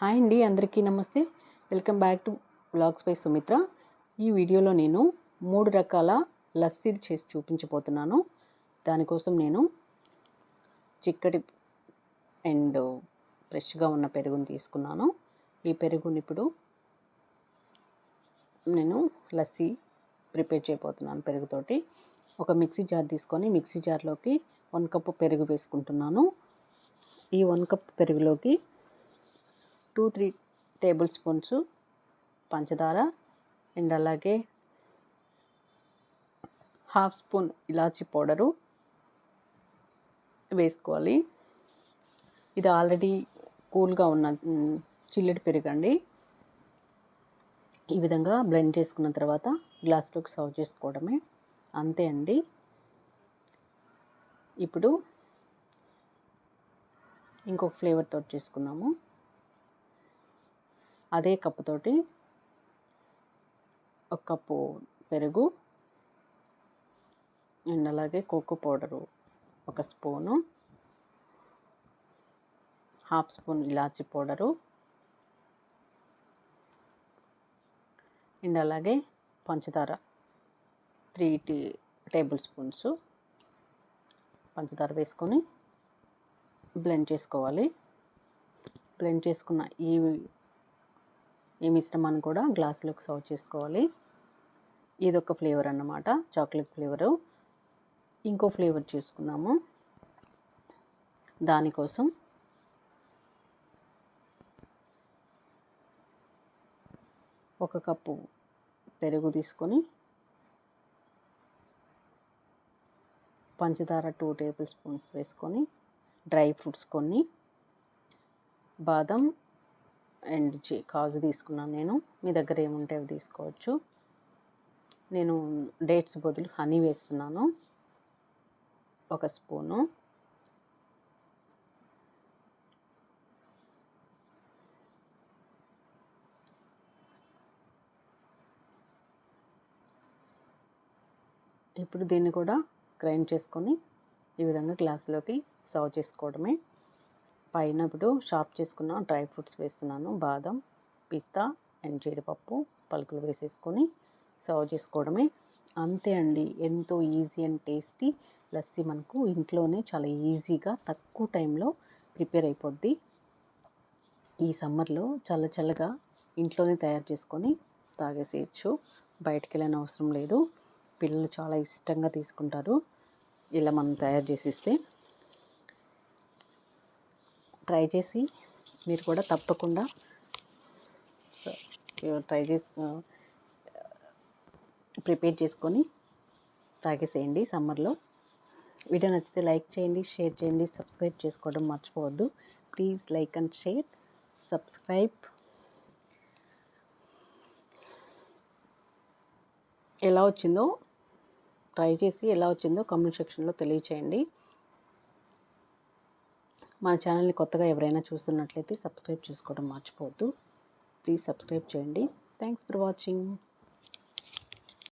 Hi అండి అందరికీ నమస్తే. Welcome back to blogs by Sumitra. ఈ వీడియోలో నేను మూడు రకాల లస్సీలు చేసి చూపించబోతున్నాను. దానికోసం నేను చిక్కటి అండ్ ఫ్రెష్గా ఉన్న పెరుగుని తీసుకున్నాను. ఈ పెరుగుని ఇప్పుడు నేను లస్సీ ప్రిపేర్ చేయబోతున్నాను పెరుగుతోటి. ఒక మిక్సీ జార్ తీసుకొని మిక్సీ జార్లోకి వన్ కప్పు పెరుగు వేసుకుంటున్నాను. ఈ వన్ కప్ పెరుగులోకి టూ త్రీ టేబుల్ స్పూన్స్ పంచదార అండ్ అలాగే హాఫ్ స్పూన్ ఇలాచి పౌడరు వేసుకోవాలి. ఇది ఆల్రెడీ కూల్గా ఉన్న చిల్లటి పెరగండి. ఈ విధంగా బ్లెండ్ చేసుకున్న తర్వాత గ్లాస్లోకి సర్వ్ చేసుకోవడమే. అంతే అండి. ఇప్పుడు ఇంకొక ఫ్లేవర్తో చేసుకున్నాము చేసుకుందాము. అదే కప్పుతోటి ఒక కప్పు పెరుగు అండ్ అలాగే కోకో పౌడరు ఒక స్పూను హాఫ్ స్పూన్ ఇలాచి పౌడరు అండ్ అలాగే పంచదార త్రీ టీ టేబుల్ స్పూన్స్ పంచదార వేసుకొని బ్లెండ్ చేసుకోవాలి. బ్లెండ్ చేసుకున్న ఈ ఈ మిశ్రమాన్ని కూడా గ్లాసులోకి సర్వ్ చేసుకోవాలి. ఇది ఒక ఫ్లేవర్ అన్నమాట. Chocolate flavour. ఇంకో ఫ్లేవర్ చూసుకుందాము. దానికోసం ఒక కప్పు పెరుగు తీసుకొని పంచదార టూ టేబుల్ స్పూన్స్ వేసుకొని డ్రై ఫ్రూట్స్ కొన్ని బాదం అండ్ కాజు తీసుకున్నాను నేను. మీ దగ్గర ఏముంటే అవి తీసుకోవచ్చు. నేను డేట్స్ బదులు హనీ వేస్తున్నాను. ఒక స్పూను. ఇప్పుడు దీన్ని కూడా గ్రైండ్ చేసుకొని ఈ విధంగా గ్లాసులోకి సర్వ్ చేసుకోవడమే. పైన ఇప్పుడు షాప్ చేసుకున్న డ్రై ఫ్రూట్స్ వేస్తున్నాను. బాదం పిస్తా అండ్ జీడిపప్పు పలుకులు వేసేసుకొని సర్వ్ చేసుకోవడమే. అంతే అండి. ఎంతో ఈజీ అండ్ టేస్టీ లస్సీ మనకు ఇంట్లోనే చాలా ఈజీగా తక్కువ టైంలో ప్రిపేర్ అయిపోద్ది. ఈ సమ్మర్లో చల్ల చల్లగా ఇంట్లోనే తయారు చేసుకొని తాగేసేయచ్చు. బయటికి వెళ్ళని అవసరం లేదు. పిల్లలు చాలా ఇష్టంగా తీసుకుంటారు. ఇలా మనం తయారు చేసిస్తే ట్రై చేసి మీరు కూడా తప్పకుండా సో ట్రై చేసి ప్రిపేర్ చేసుకొని తాగేసేయండి సమ్మర్లో. వీడియో నచ్చితే లైక్ చేయండి షేర్ చేయండి సబ్స్క్రైబ్ చేసుకోవడం మర్చిపోవద్దు. Please like and share subscribe. ఎలా వచ్చిందో ట్రై చేసి ఎలా వచ్చిందో కామెంట్ సెక్షన్లో తెలియచేయండి. మన ఛానల్ని కొత్తగా ఎవరైనా చూస్తున్నట్లయితే సబ్స్క్రైబ్ చేసుకోవడం మర్చిపోవద్దు. ప్లీజ్ సబ్స్క్రైబ్ చేయండి. Thanks for watching.